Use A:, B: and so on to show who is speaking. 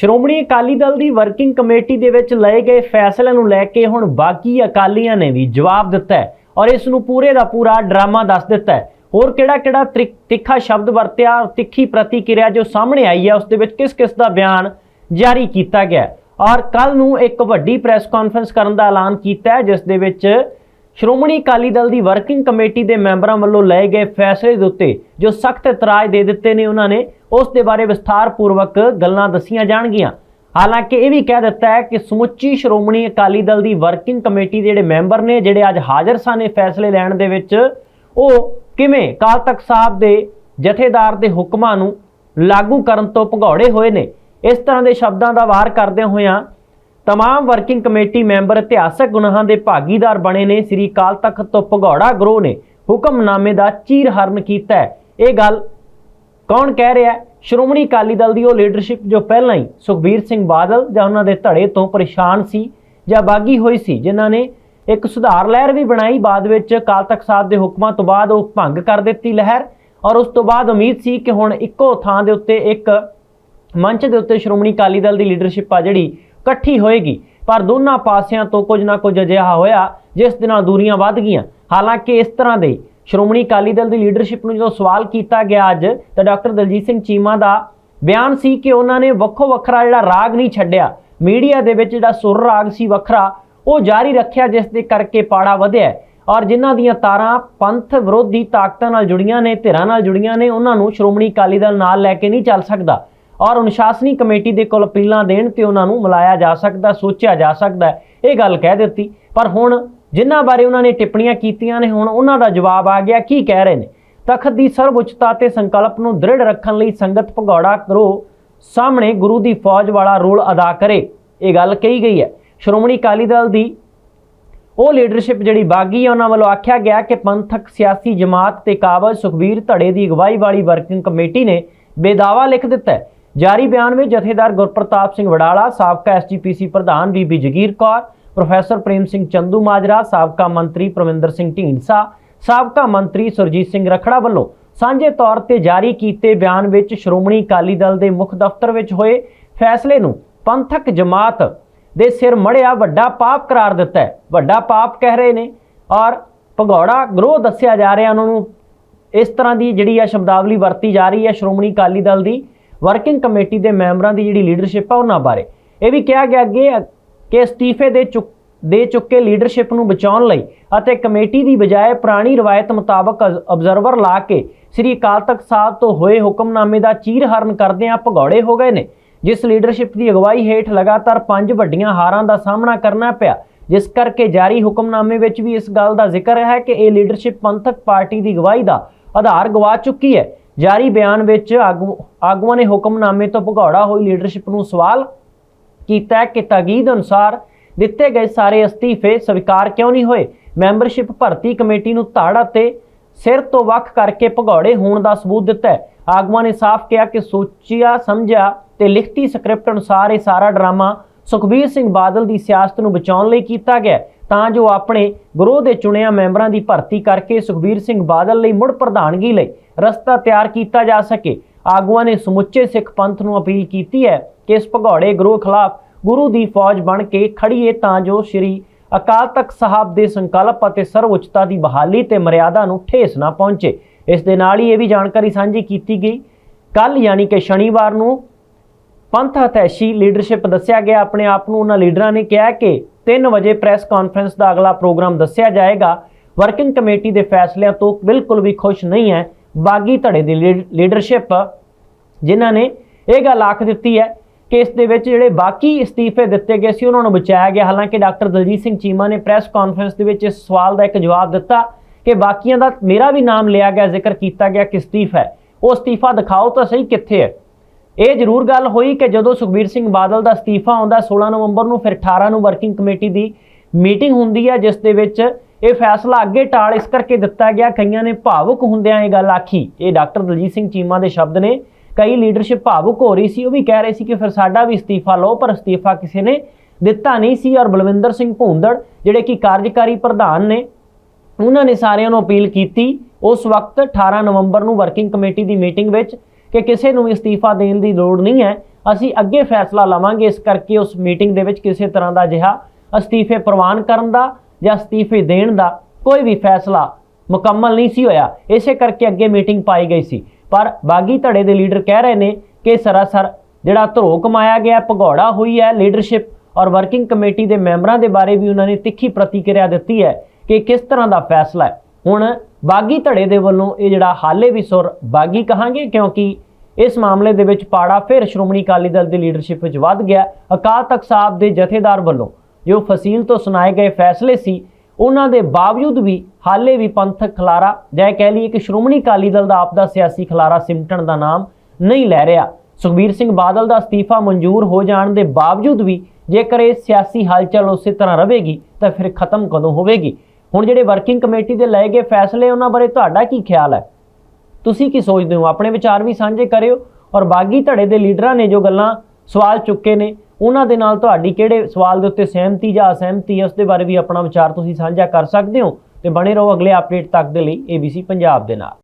A: ਸ਼੍ਰੋਮਣੀ ਅਕਾਲੀ ਦਲ ਦੀ working committee ਦੇ ਵਿੱਚ ਲਏ ਗਏ ਫੈਸਲੇ ਨੂੰ ਲੈ ਕੇ ਹੁਣ ਬਾਕੀ ਅਕਾਲੀਆਂ ਨੇ ਵੀ ਜਵਾਬ ਦਿੱਤਾ ਹੈ ਔਰ ਇਸ ਨੂੰ ਪੂਰੇ ਦਾ ਪੂਰਾ ਡਰਾਮਾ ਦੱਸ ਦਿੱਤਾ ਹੈ। ਹੋਰ ਕਿਹੜਾ ਕਿਹੜਾ ਤ੍ਰਿ- ਤਿੱਖਾ ਸ਼ਬਦ ਵਰਤਿਆ ਔਰ ਤਿੱਖੀ ਪ੍ਰਤੀਕਿਰਿਆ ਜੋ ਸਾਹਮਣੇ ਆਈ ਹੈ, ਉਸ ਦੇ ਵਿੱਚ ਕਿਸ ਕਿਸ ਦਾ ਬਿਆਨ ਜਾਰੀ ਕੀਤਾ ਗਿਆ ਔਰ ਕੱਲ ਨੂੰ ਇੱਕ ਵੱਡੀ ਪ੍ਰੈਸ ਕਾਨਫਰੰਸ ਕਰਨ ਦਾ ਐਲਾਨ ਕੀਤਾ ਹੈ, ਜਿਸ ਦੇ ਵਿੱਚ ਸ਼੍ਰੋਮਣੀ ਅਕਾਲੀ ਦਲ ਦੀ ਵਰਕਿੰਗ ਕਮੇਟੀ ਦੇ ਮੈਂਬਰਾਂ ਵੱਲੋਂ ਲਏ ਗਏ ਫੈਸਲੇ ਦੇ ਉੱਤੇ ਜੋ ਸਖਤ ਇਤਰਾਜ਼ ਦੇ ਦਿੱਤੇ ਨੇ ਉਹਨਾਂ ਨੇ, ਉਸ ਦੇ ਬਾਰੇ ਵਿਸਥਾਰਪੂਰਵਕ ਗੱਲਾਂ ਦੱਸੀਆਂ ਜਾਣਗੀਆਂ। ਹਾਲਾਂਕਿ ਇਹ ਵੀ ਕਹਿ ਦਿੱਤਾ ਹੈ ਕਿ ਸਮੁੱਚੀ ਸ਼੍ਰੋਮਣੀ ਅਕਾਲੀ ਦਲ ਦੀ ਵਰਕਿੰਗ ਕਮੇਟੀ ਦੇ ਜਿਹੜੇ ਮੈਂਬਰ ਨੇ, ਜਿਹੜੇ ਅੱਜ ਹਾਜ਼ਰ ਸਨ ਇਹ ਫੈਸਲੇ ਲੈਣ ਦੇ ਵਿੱਚ, ਉਹ ਕਿਵੇਂ ਕਾਲ ਤਖਤ ਸਾਹਿਬ ਦੇ ਜਥੇਦਾਰ ਦੇ ਹੁਕਮਾਂ ਨੂੰ ਲਾਗੂ ਕਰਨ ਤੋਂ ਭਗੌੜੇ ਹੋਏ ਨੇ, ਇਸ ਤਰ੍ਹਾਂ ਦੇ ਸ਼ਬਦਾਂ ਦਾ ਵਾਰ ਕਰਦਿਆਂ ਹੋਇਆਂ ਤਮਾਮ ਵਰਕਿੰਗ ਕਮੇਟੀ ਮੈਂਬਰ ਇਤਿਹਾਸਕ ਗੁਨਾਹਾਂ ਦੇ ਭਾਗੀਦਾਰ ਬਣੇ ਨੇ ਸ੍ਰੀ ਕਾਲ ਤਖਤ ਤੋਂ ਭਗੌੜਾ ਗਰੋਹ ਨੇ ਹੁਕਮਨਾਮੇ ਦਾ ਚੀਰ ਹਰਨ ਕੀਤਾ ਹੈ ਇਹ ਗੱਲ ਕੌਣ ਕਹਿ ਰਿਹਾ ਸ਼੍ਰੋਮਣੀ ਅਕਾਲੀ ਦਲ ਦੀ ਉਹ ਲੀਡਰਸ਼ਿਪ ਜੋ ਪਹਿਲਾਂ ਹੀ ਸੁਖਬੀਰ ਸਿੰਘ ਬਾਦਲ ਜਾਂ ਉਹਨਾਂ ਦੇ ਧੜੇ ਤੋਂ ਪਰੇਸ਼ਾਨ ਸੀ ਜਾਂ ਬਾਗੀ ਹੋਈ ਸੀ ਜਿਨ੍ਹਾਂ ਨੇ ਇੱਕ ਸੁਧਾਰ ਲਹਿਰ ਵੀ ਬਣਾਈ ਬਾਅਦ ਵਿੱਚ ਅਕਾਲ ਤਖਤ ਸਾਹਿਬ ਦੇ ਹੁਕਮਾਂ ਤੋਂ ਬਾਅਦ ਉਹ ਭੰਗ ਕਰ ਦਿੱਤੀ ਲਹਿਰ ਔਰ ਉਸ ਤੋਂ ਬਾਅਦ ਉਮੀਦ ਸੀ ਕਿ ਹੁਣ ਇੱਕੋ ਥਾਂ ਦੇ ਉੱਤੇ ਇੱਕ ਮੰਚ ਦੇ ਉੱਤੇ ਸ਼੍ਰੋਮਣੀ ਅਕਾਲੀ ਦਲ ਦੀ ਲੀਡਰਸ਼ਿਪ ਆ ਜਿਹੜੀ ਇਕੱਠੀ ਹੋਏਗੀ। ਪਰ ਦੋਨਾਂ ਪਾਸਿਆਂ ਤੋਂ ਕੁਝ ਨਾ ਕੁਝ ਅਜਿਹਾ ਹੋਇਆ, ਜਿਸ ਦੇ ਨਾਲ ਦੂਰੀਆਂ ਵੱਧ ਗਈਆਂ। ਹਾਲਾਂਕਿ ਇਸ ਤਰ੍ਹਾਂ ਦੇ, ਸ਼੍ਰੋਮਣੀ ਅਕਾਲੀ ਦਲ ਦੀ ਲੀਡਰਸ਼ਿਪ ਨੂੰ ਜਦੋਂ ਸਵਾਲ ਕੀਤਾ ਗਿਆ ਅੱਜ, ਤਾਂ ਡਾਕਟਰ ਦਲਜੀਤ ਸਿੰਘ ਚੀਮਾ ਦਾ ਬਿਆਨ ਸੀ ਕਿ ਉਹਨਾਂ ਨੇ ਵੱਖੋ ਵੱਖਰਾ ਜਿਹੜਾ ਰਾਗ ਨਹੀਂ ਛੱਡਿਆ। ਮੀਡੀਆ ਦੇ ਵਿੱਚ ਜਿਹੜਾ ਸੁਰ ਰਾਗ ਸੀ ਵੱਖਰਾ, ਉਹ ਜਾਰੀ ਰੱਖਿਆ, ਜਿਸ ਦੇ ਕਰਕੇ ਪਾੜਾ ਵਧਿਆ ਔਰ ਜਿਨ੍ਹਾਂ ਦੀਆਂ ਤਾਰਾਂ ਪੰਥ ਵਿਰੋਧੀ ਤਾਕਤਾਂ ਨਾਲ ਜੁੜੀਆਂ ਨੇ, ਧਿਰਾਂ ਨਾਲ ਜੁੜੀਆਂ ਨੇ, ਉਹਨਾਂ ਨੂੰ ਸ਼੍ਰੋਮਣੀ ਅਕਾਲੀ ਦਲ ਨਾਲ ਲੈ ਕੇ ਨਹੀਂ ਚੱਲ ਸਕਦਾ। ਔਰ ਅਨੁਸ਼ਾਸਨੀ ਕਮੇਟੀ ਦੇ ਕੋਲ ਅਪੀਲਾਂ ਦੇਣ ਤੇ ਉਹਨਾਂ ਨੂੰ ਮਿਲਾਇਆ ਜਾ ਸਕਦਾ, ਸੋਚਿਆ ਜਾ ਸਕਦਾ ਇਹ ਗੱਲ ਕਹਿ ਦਿੱਤੀ। ਪਰ ਹੁਣ ਜਿਨ੍ਹਾਂ ਬਾਰੇ ਉਹਨਾਂ ਨੇ ਟਿੱਪਣੀਆਂ ਕੀਤੀਆਂ ਨੇ, ਹੁਣ ਉਹਨਾਂ ਦਾ ਜਵਾਬ ਆ ਗਿਆ, ਕੀ ਕਹਿ ਰਹੇ ਨੇ? ਤਖਤ ਦੀ ਸਰਵਉੱਚਤਾ ਤੇ ਸੰਕਲਪ ਨੂੰ ਦ੍ਰਿੜ ਰੱਖਣ ਲਈ ਸੰਗਤ ਭਗੌੜਾ ਕਰੋ, ਸਾਹਮਣੇ ਗੁਰੂ ਦੀ ਫੌਜ ਵਾਲਾ ਰੋਲ ਅਦਾ ਕਰੇ। ਇਹ ਗੱਲ ਕਹੀ ਗਈ ਹੈ। ਸ਼੍ਰੋਮਣੀ ਅਕਾਲੀ ਦਲ ਦੀ ਉਹ ਲੀਡਰਸ਼ਿਪ ਜਿਹੜੀ ਬਾਗੀ ਹੈ, ਉਹਨਾਂ ਵੱਲੋਂ ਆਖਿਆ ਗਿਆ ਕਿ ਪੰਥਕ ਸਿਆਸੀ ਜਮਾਤ ਤੇ ਕਾਬਜ ਸੁਖਬੀਰ ਧੜੇ ਦੀ ਅਗਵਾਈ ਵਾਲੀ ਵਰਕਿੰਗ ਕਮੇਟੀ ਨੇ ਬੇਦਾਵਾ ਲਿਖ ਦਿੱਤਾ ਜਾਰੀ ਬਿਆਨ ਵਿੱਚ ਜਥੇਦਾਰ ਗੁਰਪ੍ਰਤਾਪ ਸਿੰਘ ਵਡਾਲਾ ਸਾਬਕਾ ਐਸਜੀਪੀਸੀ ਪ੍ਰਧਾਨ ਬੀਬੀ ਜਗੀਰ ਕੌਰ, ਪ੍ਰੋਫੈਸਰ ਪ੍ਰੇਮ ਸਿੰਘ ਚੰਦੂ ਮਾਜਰਾ, ਸਾਬਕਾ ਮੰਤਰੀ ਪ੍ਰਵਿੰਦਰ ਸਿੰਘ ਢੀਂਡਸਾ, ਸਾਬਕਾ ਮੰਤਰੀ ਸੁਰਜੀਤ ਸਿੰਘ ਰਖੜਾ ਵੱਲੋਂ ਸਾਂਝੇ ਤੌਰ ਤੇ ਜਾਰੀ ਕੀਤੇ ਬਿਆਨ ਵਿੱਚ ਸ਼੍ਰੋਮਣੀ ਅਕਾਲੀ ਦਲ ਦੇ ਮੁੱਖ ਦਫ਼ਤਰ ਵਿੱਚ ਹੋਏ ਫੈਸਲੇ ਨੂੰ ਪੰਥਕ ਜਮਾਤ ਦੇ ਸਿਰ ਮੜਿਆ ਵੱਡਾ ਪਾਪ ਕਰਾਰ ਦਿੱਤਾ ਹੈ। ਵੱਡਾ ਪਾਪ ਕਹਿ ਰਹੇ ਨੇ ਔਰ ਭਗੌੜਾ ਗਰੋਹ ਦੱਸਿਆ ਜਾ ਰਿਹਾ, ਉਹਨਾਂ ਨੂੰ ਇਸ ਤਰ੍ਹਾਂ ਦੀ ਜਿਹੜੀ ਆ ਸ਼ਬਦਾਵਲੀ ਵਰਤੀ ਜਾ ਰਹੀ ਹੈ ਸ਼੍ਰੋਮਣੀ ਅਕਾਲੀ ਦਲ ਦੀ। ਵਰਕਿੰਗ ਕਮੇਟੀ ਦੇ ਮੈਂਬਰਾਂ ਦੀ ਜਿਹੜੀ ਲੀਡਰਸ਼ਿਪ ਆ ਉਹਨਾਂ ਬਾਰੇ। ਇਹ ਵੀ ਕਿਹਾ ਗਿਆ ਅੱਗੇ ਕਿ ਅਸਤੀਫੇ ਦੇ ਚੁੱਕ ਦੇ ਚੁੱਕੇ ਲੀਡਰਸ਼ਿਪ ਨੂੰ ਬਚਾਉਣ ਲਈ ਅਤੇ ਕਮੇਟੀ ਦੀ ਬਜਾਏ ਪੁਰਾਣੀ ਰਵਾਇਤ ਮੁਤਾਬਕ ਅਬਜ਼ਰਵਰ ਲਾ ਕੇ ਸ੍ਰੀ ਅਕਾਲ ਤਖਤ ਸਾਹਿਬ ਤੋਂ ਹੋਏ ਹੁਕਮਨਾਮੇ ਦਾ ਚੀਰ ਹਰਨ ਕਰਦਿਆਂ ਭਗੌੜੇ ਹੋ ਗਏ ਨੇ, ਜਿਸ ਲੀਡਰਸ਼ਿਪ ਦੀ ਅਗਵਾਈ ਹੇਠ ਲਗਾਤਾਰ ਪੰਜ ਵੱਡੀਆਂ ਹਾਰਾਂ ਦਾ ਸਾਹਮਣਾ ਕਰਨਾ ਪਿਆ, ਜਿਸ ਕਰਕੇ ਜਾਰੀ ਹੁਕਮਨਾਮੇ ਵਿੱਚ ਵੀ ਇਸ ਗੱਲ ਦਾ ਜ਼ਿਕਰ ਹੈ ਕਿ ਇਹ ਲੀਡਰਸ਼ਿਪ ਪੰਥਕ ਪਾਰਟੀ ਦੀ ਅਗਵਾਈ ਦਾ ਆਧਾਰ ਗਵਾ ਚੁੱਕੀ ਹੈ। ਜਾਰੀ ਬਿਆਨ ਵਿੱਚ ਆਗੂ ਆਗੂਆਂ ਨੇ ਹੁਕਮਨਾਮੇ ਤੋਂ ਭਗੌੜਾ ਹੋਈ ਲੀਡਰਸ਼ਿਪ ਨੂੰ ਸਵਾਲ ਕੀਤਾ ਕਿ ਤਗੀਦ ਅਨੁਸਾਰ ਦਿੱਤੇ ਗਏ ਸਾਰੇ ਅਸਤੀਫੇ ਸਵੀਕਾਰ ਕਿਉਂ ਨਹੀਂ ਹੋਏ? ਮੈਂਬਰਸ਼ਿਪ ਭਰਤੀ ਕਮੇਟੀ ਨੂੰ ਧੜ ਅਤੇ ਸਿਰ ਤੋਂ ਵੱਖ ਕਰਕੇ ਭਗੌੜੇ ਹੋਣ ਦਾ ਸਬੂਤ ਦਿੱਤਾ ਆਗੂਆਂ ਨੇ ਸਾਫ਼ ਕਿਹਾ ਕਿ ਸੋਚਿਆ, ਸਮਝਿਆ ਤੇ ਲਿਖਤੀ ਸਕ੍ਰਿਪਟ ਅਨੁਸਾਰ ਇਹ ਸਾਰਾ ਡਰਾਮਾ ਸੁਖਬੀਰ ਸਿੰਘ ਬਾਦਲ ਦੀ ਸਿਆਸਤ ਨੂੰ ਬਚਾਉਣ ਲਈ ਕੀਤਾ ਗਿਆ ਤਾਂ ਜੋ ਆਪਣੇ ਗਰੋਹ ਦੇ ਚੁਣਿਆ ਮੈਂਬਰਾਂ ਦੀ ਭਰਤੀ ਕਰਕੇ ਸੁਖਬੀਰ ਸਿੰਘ ਬਾਦਲ ਲਈ ਮੁੜ ਪ੍ਰਧਾਨਗੀ ਲਈ ਰਸਤਾ ਤਿਆਰ ਕੀਤਾ ਜਾ ਸਕੇ। ਆਗੂਆਂ ਨੇ ਸਮੁੱਚੇ ਸਿੱਖ ਪੰਥ ਨੂੰ ਅਪੀਲ ਕੀਤੀ ਹੈ ਕਿ ਇਸ ਭਗੌੜੇ ਗਰੋਹ ਖਿਲਾਫ ਗੁਰੂ ਦੀ ਫੌਜ ਬਣ ਕੇ ਖੜੀਏ ਤਾਂ ਜੋ ਸ੍ਰੀ ਅਕਾਲ ਤਖਤ ਸਾਹਿਬ ਦੇ ਸੰਕਲਪ ਅਤੇ ਸਰਵਉੱਚਤਾ ਦੀ ਬਹਾਲੀ ਤੇ ਮਰਿਆਦਾ ਨੂੰ ਠੇਸ ਨਾ ਪਹੁੰਚੇ। ਇਸ ਦੇ ਨਾਲ ਹੀ ਇਹ ਵੀ ਜਾਣਕਾਰੀ ਸਾਂਝੀ ਕੀਤੀ ਗਈ। ਕੱਲ ਯਾਨੀ ਕਿ ਸ਼ਨੀਵਾਰ ਨੂੰ ਪੰਥ ਹਤੈਸ਼ੀ ਲੀਡਰਸ਼ਿਪ ਦੱਸਿਆ ਗਿਆ। ਆਪਣੇ ਆਪ ਨੂੰ ਉਹਨਾਂ ਲੀਡਰਾਂ ਨੇ ਕਿਹਾ ਕਿ 3 ਵਜੇ ਪ੍ਰੈਸ ਕਾਨਫਰੰਸ ਦਾ ਅਗਲਾ ਪ੍ਰੋਗਰਾਮ ਦੱਸਿਆ ਜਾਏਗਾ। ਵਰਕਿੰਗ ਕਮੇਟੀ ਦੇ ਫੈਸਲਿਆਂ ਤੋਂ ਬਿਲਕੁਲ ਵੀ ਖੁਸ਼ ਨਹੀਂ ਹੈ ਬਾਗੀ ਧੜੇ ਦੀ ਲੀਡ- ਲੀਡਰਸ਼ਿਪ, ਜਿਨ੍ਹਾਂ ਨੇ ਇਹ ਗੱਲ ਆਖ ਦਿੱਤੀ ਹੈ ਕਿ ਇਸ ਦੇ ਵਿੱਚ ਜਿਹੜੇ ਬਾਕੀ ਅਸਤੀਫੇ ਦਿੱਤੇ ਗਏ ਸੀ, ਉਹਨਾਂ ਨੂੰ ਬਚਾਇਆ ਗਿਆ। ਹਾਲਾਂਕਿ ਡਾਕਟਰ ਦਲਜੀਤ ਸਿੰਘ ਚੀਮਾ ਨੇ ਪ੍ਰੈਸ ਕਾਨਫਰੰਸ ਦੇ ਵਿੱਚ ਇਸ ਸਵਾਲ ਦਾ ਇੱਕ ਜਵਾਬ ਦਿੱਤਾ ਕਿ ਬਾਕੀਆਂ ਦਾ ਮੇਰਾ ਵੀ ਨਾਮ ਲਿਆ ਗਿਆ, ਜ਼ਿਕਰ ਕੀਤਾ ਗਿਆ ਕਿ ਅਸਤੀਫਾ ਹੈ। ਉਹ ਅਸਤੀਫਾ ਦਿਖਾਓ ਤਾਂ ਸਹੀ ਕਿੱਥੇ ਹੈ। ਇਹ ਜ਼ਰੂਰ ਗੱਲ ਹੋਈ ਕਿ ਜਦੋਂ ਸੁਖਬੀਰ ਸਿੰਘ ਬਾਦਲ ਦਾ ਅਸਤੀਫਾ ਆਉਂਦਾ 16 ਨਵੰਬਰ ਨੂੰ ਫਿਰ 18 ਨੂੰ ਵਰਕਿੰਗ ਕਮੇਟੀ ਦੀ ਮੀਟਿੰਗ ਹੁੰਦੀ ਹੈ, ਜਿਸ ਦੇ ਵਿੱਚ ਇਹ ਫੈਸਲਾ ਅੱਗੇ ਟਾਲ ਇਸ ਕਰਕੇ ਦਿੱਤਾ ਗਿਆ, ਕਈਆਂ ਨੇ ਭਾਵੁਕ ਹੁੰਦਿਆਂ ਇਹ ਗੱਲ ਆਖੀ। ਇਹ ਡਾਕਟਰ ਦਲਜੀਤ ਸਿੰਘ ਚੀਮਾ ਦੇ ਸ਼ਬਦ ਨੇ। ਕਈ ਲੀਡਰਸ਼ਿਪ ਭਾਵੁਕ ਹੋ ਰਹੀ ਸੀ, ਉਹ ਵੀ ਕਹਿ ਰਹੇ ਸੀ ਕਿ ਫਿਰ ਸਾਡਾ ਵੀ ਅਸਤੀਫਾ ਲਓ, ਪਰ ਅਸਤੀਫਾ ਕਿਸੇ ਨੇ ਦਿੱਤਾ ਨਹੀਂ ਸੀ। ਔਰ ਬਲਵਿੰਦਰ ਸਿੰਘ ਭੂੰਦੜ, ਜਿਹੜੇ ਕਿ ਕਾਰਜਕਾਰੀ ਪ੍ਰਧਾਨ ਨੇ, ਉਹਨਾਂ ਨੇ ਸਾਰਿਆਂ ਨੂੰ ਅਪੀਲ ਕੀਤੀ, ਉਸ ਵਕਤ 18 ਨਵੰਬਰ ਨੂੰ ਵਰਕਿੰਗ ਕਮੇਟੀ ਦੀ ਮੀਟਿੰਗ ਵਿੱਚ ਕਿ ਕਿਸੇ ਨੂੰ ਵੀ ਅਸਤੀਫਾ ਦੇਣ ਦੀ ਲੋੜ ਨਹੀਂ ਹੈ। ਅਸੀਂ ਅੱਗੇ ਫੈਸਲਾ ਲਵਾਂਗੇ। ਇਸ ਕਰਕੇ ਉਸ ਮੀਟਿੰਗ ਦੇ ਵਿੱਚ ਕਿਸੇ ਤਰ੍ਹਾਂ ਦਾ ਅਜਿਹਾ ਅਸਤੀਫੇ ਪ੍ਰਵਾਨ ਕਰਨ ਦਾ ਜਾਂ ਅਸਤੀਫੇ ਦੇਣ ਦਾ ਕੋਈ ਵੀ ਫੈਸਲਾ ਮੁਕੰਮਲ ਨਹੀਂ ਸੀ ਹੋਇਆ। ਇਸੇ ਕਰਕੇ ਅੱਗੇ ਮੀਟਿੰਗ ਪਾਈ ਗਈ ਸੀ। ਪਰ ਬਾਗੀ ਧੜੇ ਦੇ ਲੀਡਰ ਕਹਿ ਰਹੇ ਨੇ ਕਿ ਸਰਾਸਰ ਜਿਹੜਾ ਧਰੋ ਕਮਾਇਆ ਗਿਆ, ਭਗੌੜਾ ਹੋਈ ਹੈ ਲੀਡਰਸ਼ਿਪ ਔਰ ਵਰਕਿੰਗ ਕਮੇਟੀ ਦੇ ਮੈਂਬਰਾਂ ਦੇ ਬਾਰੇ ਵੀ ਉਹਨਾਂ ਨੇ ਤਿੱਖੀ ਪ੍ਰਤੀਕਿਰਿਆ ਦਿੱਤੀ ਹੈ ਕਿ ਕਿਸ ਤਰ੍ਹਾਂ ਦਾ ਫੈਸਲਾ ਹੈ। ਹੁਣ ਬਾਗੀ ਧੜੇ ਦੇ ਵੱਲੋਂ ਇਹ ਜਿਹੜਾ ਹਾਲੇ ਵੀ ਸੁਰ ਬਾਗੀ ਕਹਾਂਗੇ ਕਿਉਂਕਿ ਇਸ ਮਾਮਲੇ ਦੇ ਵਿੱਚ ਪਾੜਾ ਫਿਰ ਸ਼੍ਰੋਮਣੀ ਅਕਾਲੀ ਦਲ ਦੀ ਲੀਡਰਸ਼ਿਪ ਵਿੱਚ ਵੱਧ ਗਿਆ। ਅਕਾਲ ਤਖਤ ਸਾਹਿਬ ਦੇ ਜਥੇਦਾਰ ਵੱਲੋਂ ਜੋ ਫਸੀਲ ਤੋਂ ਸੁਣਾਏ ਗਏ ਫੈਸਲੇ ਸੀ, ਉਹਨਾਂ ਦੇ ਬਾਵਜੂਦ ਵੀ ਹਾਲੇ ਵੀ ਪੰਥਕ ਖਲਾਰਾ ਜੈ ਕਹਿ ਲਈਏ ਕਿ ਸ਼੍ਰੋਮਣੀ ਅਕਾਲੀ ਦਲ ਦਾ ਆਪਦਾ ਸਿਆਸੀ ਖਲਾਰਾ ਸਿਮਟਣ ਦਾ ਨਾਮ ਨਹੀਂ ਲੈ ਰਿਹਾ। ਸੁਖਬੀਰ ਸਿੰਘ ਬਾਦਲ ਦਾ ਅਸਤੀਫਾ ਮਨਜ਼ੂਰ ਹੋ ਜਾਣ ਦੇ ਬਾਵਜੂਦ ਵੀ ਜੇਕਰ ਇਹ ਸਿਆਸੀ ਹਲਚਲ ਉਸੇ ਤਰ੍ਹਾਂ ਰਹੇਗੀ ਤਾਂ ਫਿਰ ਖਤਮ ਕਦੋਂ ਹੋਵੇਗੀ? ਹੁਣ ਜਿਹੜੇ ਵਰਕਿੰਗ ਕਮੇਟੀ ਦੇ ਲਏ ਗਏ ਫੈਸਲੇ, ਉਹਨਾਂ ਬਾਰੇ ਤੁਹਾਡਾ ਕੀ ਖਿਆਲ ਹੈ? ਤੁਸੀਂ ਕੀ ਸੋਚਦੇ ਹੋ? ਆਪਣੇ ਵਿਚਾਰ ਵੀ ਸਾਂਝੇ ਕਰਿਓ ਔਰ ਬਾਗੀ ਧੜੇ ਦੇ ਲੀਡਰਾਂ ਨੇ ਜੋ ਗੱਲਾਂ ਸਵਾਲ ਚੁੱਕੇ ਨੇ, ਉਹਨਾਂ ਦੇ ਨਾਲ ਤੁਹਾਡੀ ਕਿਹੜੇ ਸਵਾਲ ਦੇ ਉੱਤੇ ਸਹਿਮਤੀ ਜਾਂ ਅਸਹਿਮਤੀ ਹੈ ਉਸ ਦੇ ਬਾਰੇ ਵੀ ਆਪਣਾ ਵਿਚਾਰ ਤੁਸੀਂ ਸਾਂਝਾ ਕਰ ਸਕਦੇ ਹੋ ਤੇ ਬਣੇ ਰਹੋ ਅਗਲੇ ਅਪਡੇਟ ਤੱਕ ਦੇ ਲਈ ABC ਪੰਜਾਬ ਦੇ ਨਾਲ।